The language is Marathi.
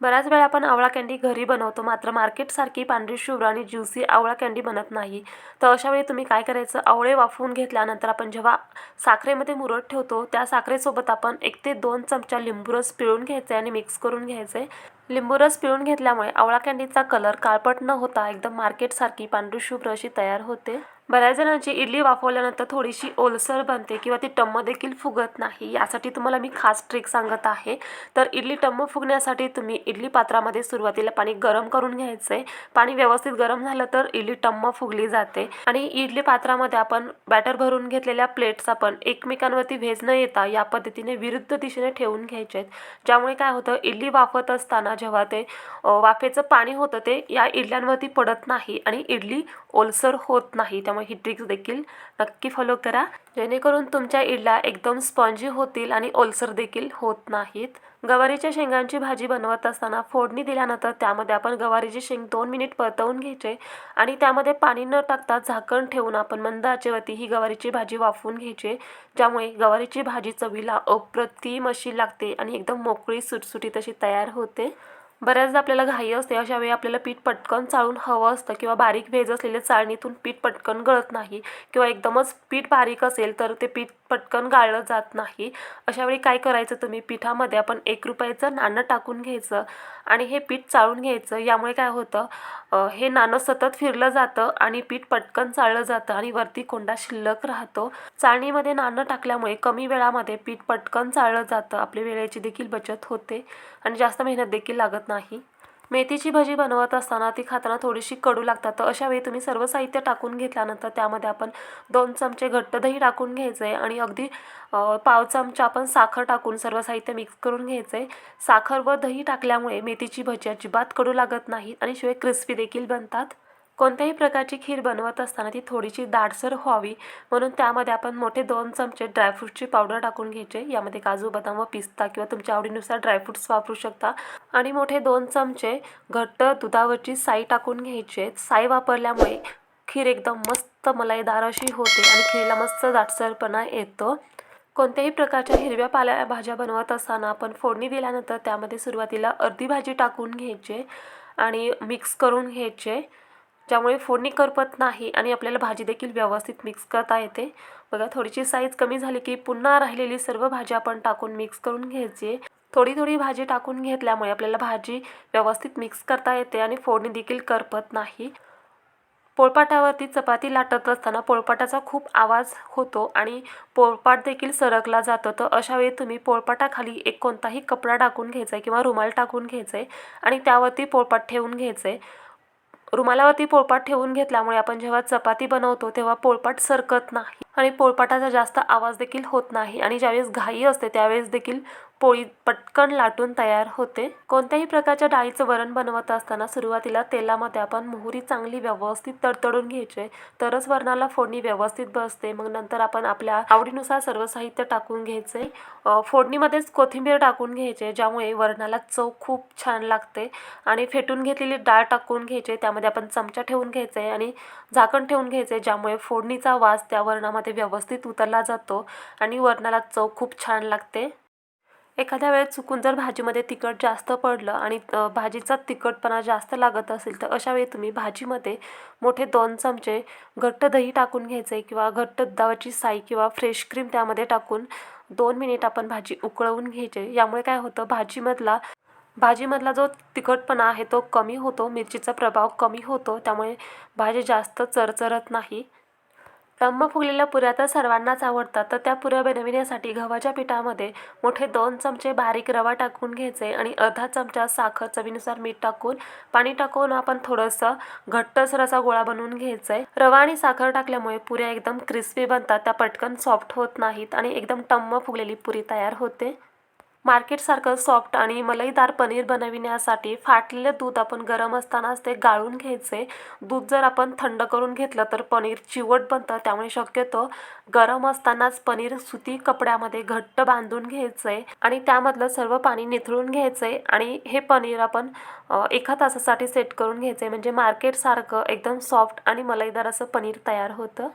बऱ्याच वेळा आपण आवळा कँडी घरी बनवतो. मात्र मार्केटसारखी पांढरी शुभ्र आणि ज्युसी आवळा कँडी बनत नाही. तर अशा वेळी तुम्ही काय करायचं? आवळे वाफवून घेतल्यानंतर आपण जेव्हा साखरेमध्ये मुरत ठेवतो त्या साखरेसोबत आपण एक ते दोन चमचा लिंबू रस पिळून घ्यायचे आणि मिक्स करून घ्यायचे. लिंबू रस पिळून घेतल्यामुळे आवळा कँडीचा कलर काळपट न होता एकदम मार्केटसारखी पांढरी शुभ्र अशी तयार होते. बऱ्याच जणांची इडली वाफवल्यानंतर थोडीशी ओलसर बनते किंवा ती टम्म देखील फुगत नाही. यासाठी तुम्हाला मी खास ट्रिक सांगत आहे. तर इडली टम्म फुगण्यासाठी तुम्ही इडली पात्रामध्ये सुरुवातीला पाणी गरम करून घ्यायचं. आहे पाणी व्यवस्थित गरम झालं तर इडली टम्म फुगली जाते. आणि इडली पात्रामध्ये आपण बॅटर भरून घेतलेल्या प्लेट्स आपण एकमेकांवरती भेज न येता या पद्धतीने विरुद्ध दिशेने ठेवून घ्यायचे. आहेत ज्यामुळे काय होतं इडली वाफत असताना जेव्हा ते वाफेचं पाणी होतं ते या इडल्यांवरती पडत नाही आणि इडली ओलसर होत नाही त्यामुळे ही ट्रिक्स देखील नक्की फॉलो करा. जेणेकरून तुमच्या इडला एकदम स्पॉन्जी होतील आणि ओलसर देखील होत नाहीत. गवारीच्या शेंगांची भाजी बनवत असताना फोडणी दिल्यानंतर त्यामध्ये आपण गवारीची शेंग दोन मिनिट परतवून घ्यायचे आणि त्यामध्ये पाणी न टाकता झाकण ठेवून आपण मंद आचेवरती ही गवारीची भाजी वाफवून घ्यायची. ज्यामुळे गवारीची भाजी चवीला अप्रतिम अशी लागते आणि एकदम मोकळी सुटसुटीत अशी तयार होते. बऱ्याचदा आपल्याला घाई असते अशा वेळी आपल्याला पीठ पटकन चाळून हवं असतं किंवा बारीक भेज असलेल्या चाळणीतून पीठ पटकन गळत नाही किंवा एकदमच पीठ बारीक असेल तर ते पीठ पटकन गाळलं जात नाही. अशा वेळी काय करायचं तुम्ही? पिठामध्ये आपण एक रुपयाचं नाणं टाकून घ्यायचं आणि हे पीठ चाळून घ्यायचं. यामुळे काय होतं? हे नाणं सतत फिरलं जातं आणि पीठ पटकन चाळलं जातं आणि वरती कोंडा शिल्लक राहतो. चाळणीमध्ये नाणं टाकल्यामुळे कमी वेळामध्ये पीठ पटकन चाळलं जातं. आपली वेळेची देखील बचत होते आणि जास्त मेहनत देखील लागत नाही. मेथीची भजी बनवत असताना ती खाताना थोडीशी कडू लागतात. तर अशा वेळी तुम्ही सर्व साहित्य टाकून घेतल्यानंतर त्यामध्ये आपण दोन चमचे घट्ट दही टाकून घ्यायचं आहे आणि अगदी पाव चमचा आपण साखर टाकून सर्व साहित्य मिक्स करून घ्यायचं आहे साखर व दही टाकल्यामुळे मेथीची भजी अजिबात कडू लागत नाही आणि शिवाय क्रिस्पी देखील बनतात. कोणत्याही प्रकारची खीर बनवत असताना ती थोडीशी दाटसर व्हावी. म्हणून त्यामध्ये आपण मोठे दोन चमचे ड्रायफ्रूटची पावडर टाकून घ्यायचे. यामध्ये काजू बदाम व पिस्ता किंवा तुमच्या आवडीनुसार ड्रायफ्रूट्स वापरू शकता. आणि मोठे दोन चमचे घट्ट दुधावरची साई टाकून घ्यायचे. साई वापरल्यामुळे खीर एकदम मस्त मलाईदार अशी होते आणि खीरला मस्त दाटसरपणा येतो. कोणत्याही प्रकारच्या हिरव्या पाल्या भाज्या बनवत असताना आपण फोडणी दिल्यानंतर त्यामध्ये सुरुवातीला अर्धी भाजी टाकून घ्यायचे आणि मिक्स करून घ्यायचे. ज्यामुळे फोडणी करपत नाही आणि आपल्याला भाजी देखील व्यवस्थित मिक्स करता येते. बघा थोडीशी साईज कमी झाली की पुन्हा राहिलेली सर्व भाजी आपण टाकून मिक्स करून घ्यायची. थोडी थोडी भाजी टाकून घेतल्यामुळे आपल्याला भाजी व्यवस्थित मिक्स करता येते आणि फोडणी देखील करपत नाही. पोळपाटावरती चपाती लाटत असताना पोळपाटाचा खूप आवाज होतो आणि पोळपाट देखील सरकला जातो. तर अशा वेळी तुम्ही पोळपाटाखाली एक कोणताही कपडा टाकून घ्यायचा आहे किंवा रुमाल टाकून घ्यायचं आहे आणि त्यावरती पोळपाट ठेवून घ्यायचं. आहे रुमालावरती पोळपाट ठेवून घेतल्यामुळे आपण जेव्हा चपाती बनवतो तेव्हा पोळपाट सरकत नाही. आणि पोळपाटाचा जास्त आवाज देखील होत नाही. आणि ज्यावेळेस घाई असते त्यावेळेस देखील पोळी पटकन लाटून तयार होते. कोणत्याही प्रकारच्या डाळीचं वरण बनवत असताना सुरुवातीला तेलामध्ये आपण मोहरी चांगली व्यवस्थित तडतडून घ्यायचे. तरच वरणाला फोडणी व्यवस्थित बसते. मग नंतर आपण आपल्या आवडीनुसार सर्व साहित्य टाकून घ्यायचे. फोडणीमध्येच कोथिंबीर टाकून घ्यायचे ज्यामुळे वरणाला चव खूप छान लागते. आणि फेटून घेतलेली डाळ टाकून घ्यायचे. त्यामध्ये आपण चमचा ठेवून घ्यायचे आणि झाकण ठेवून घ्यायचे ज्यामुळे फोडणीचा वास त्या वरणामध्ये व्यवस्थित उतरला जातो आणि वरणाला चव खूप छान लागते. एखाद्या वेळेस चुकून जर भाजीमध्ये तिखट जास्त पडलं आणि भाजीचा तिखटपणा जास्त लागत असेल तर अशा वेळी तुम्ही भाजीमध्ये मोठे दोन चमचे घट्ट दही टाकून घ्यायचे किंवा घट्ट दुधाची साई किंवा फ्रेश क्रीम त्यामध्ये टाकून दोन मिनिट आपण भाजी उकळवून घ्यायचे. यामुळे काय होतं भाजीमधला भाजीमधला जो तिखटपणा आहे तो कमी होतो मिरचीचा प्रभाव कमी होतो त्यामुळे भाजी जास्त चरचरत नाही. टम्म फुगलेल्या पुऱ्या तर सर्वांनाच आवडतात. तर त्या पुऱ्या बनविण्यासाठी गव्हाच्या पिठामध्ये मोठे दोन चमचे बारीक रवा टाकून घ्यायचे आणि अर्धा चमचा साखर चवीनुसार मीठ टाकून पाणी टाकून आपण थोडंसं घट्टसर असा गोळा बनवून घ्यायचा. आहे रवा आणि साखर टाकल्यामुळे पुऱ्या एकदम क्रिस्पी बनतात. त्या पटकन सॉफ्ट होत नाहीत आणि एकदम टम्म फुगलेली पुरी तयार होते. मार्केटसारखं सॉफ्ट आणि मलईदार पनीर बनविण्यासाठी फाटलेलं दूध आपण गरम असतानाच ते गाळून घ्यायचे. दूध जर आपण थंड करून घेतलं तर पनीर चिवट बनतं त्यामुळे शक्यतो गरम असतानाच पनीर सुती कपड्यामध्ये घट्ट बांधून घ्यायचं आहे आणि त्यामधलं सर्व पाणी निथळून घ्यायचं आहे आणि हे पनीर आपण एका तासासाठी सेट करून घ्यायचं. आहे म्हणजे मार्केटसारखं एकदम सॉफ्ट आणि मलईदार असं पनीर तयार होतं.